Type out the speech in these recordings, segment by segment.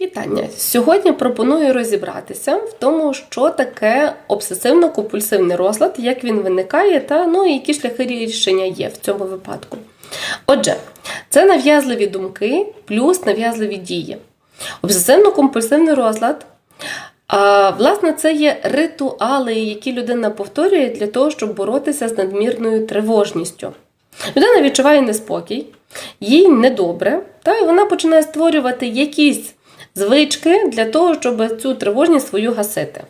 Вітання! Сьогодні пропоную розібратися в тому, що таке обсесивно-компульсивний розлад, як він виникає, та ну і які шляхи рішення є в цьому випадку. Отже, це нав'язливі думки плюс нав'язливі дії. Обсесивно-компульсивний розлад. А, власне, це є ритуали, які людина повторює для того, щоб боротися з надмірною тривожністю. Людина відчуває неспокій, їй недобре, та, і вона починає створювати якісь звички для того, щоб цю тривожність свою гасити.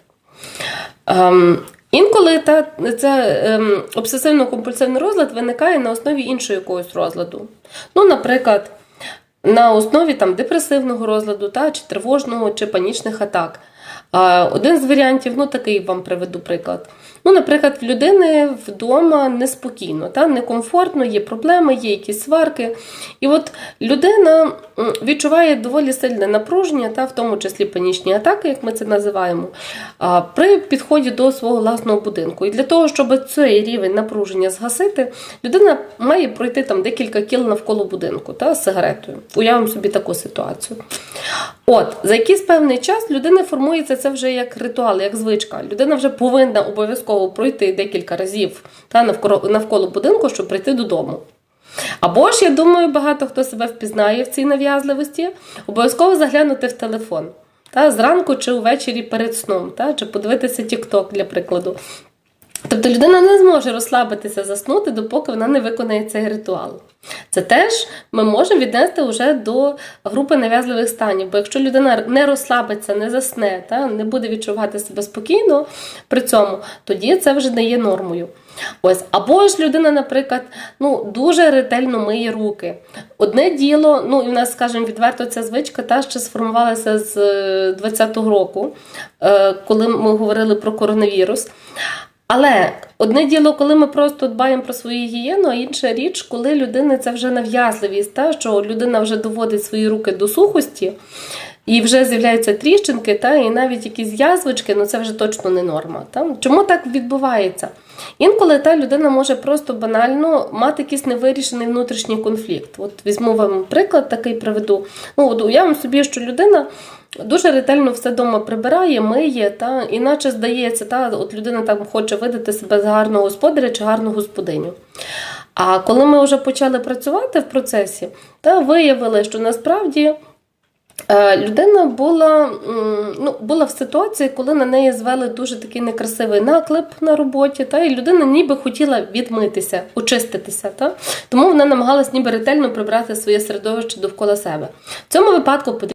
Ем, інколи та, це ем, обсесивно-компульсивний розлад виникає на основі іншого якогось розладу. Ну, наприклад, на основі там, депресивного розладу, та, чи тривожного, чи панічних атак. Один з варіантів, ну такий вам приведу приклад. Ну, наприклад, в людини вдома неспокійно, та, некомфортно, є проблеми, є якісь сварки. І от людина відчуває доволі сильне напруження, та, в тому числі панічні атаки, як ми це називаємо, при підході до свого власного будинку. І для того, щоб цей рівень напруження згасити, людина має пройти там декілька кіл навколо будинку та, з сигаретою. Уявимо собі таку ситуацію. От, за якийсь певний час людини формується це вже як ритуал, як звичка. Людина вже повинна обов'язково пройти декілька разів та, навколо, навколо будинку, щоб прийти додому. Або ж, я думаю, багато хто себе впізнає в цій нав'язливості, обов'язково заглянути в телефон. Та, зранку чи увечері перед сном, та, чи подивитися TikTok, для прикладу. Тобто людина не зможе розслабитися, заснути, допоки вона не виконає цей ритуал. Це теж ми можемо віднести вже до групи нав'язливих станів. Бо якщо людина не розслабиться, не засне, та, не буде відчувати себе спокійно при цьому, тоді це вже не є нормою. Ось, або ж людина, наприклад, ну дуже ретельно миє руки. Одне діло, ну і в нас, скажімо, відверто ця звичка та ще сформувалася з 20-го року, е, коли ми говорили про коронавірус. Але одне діло, коли ми просто дбаємо про свою гігієну, а інша річ, коли людина це вже нав'язливість, та, що людина вже доводить свої руки до сухості, і вже з'являються тріщинки, та, і навіть якісь язвички, ну це вже точно не норма. Та. Чому так відбувається? Інколи та людина може просто банально мати якийсь невирішений внутрішній конфлікт. От візьму вам приклад такий приведу. Ну, от уявимо собі, що людина дуже ретельно все вдома прибирає, миє, та, іначе здається, та, от людина там хоче видати себе гарного господаря чи гарну господиню. А коли ми вже почали працювати в процесі, та виявили, що насправді. Е, Людина була ну, була в ситуації, коли на неї звели дуже такий некрасивий наклеп на роботі, та, і людина ніби хотіла відмитися, очиститися. Та? Тому вона намагалась ніби ретельно прибрати своє середовище довкола себе. В цьому випадку потрібно.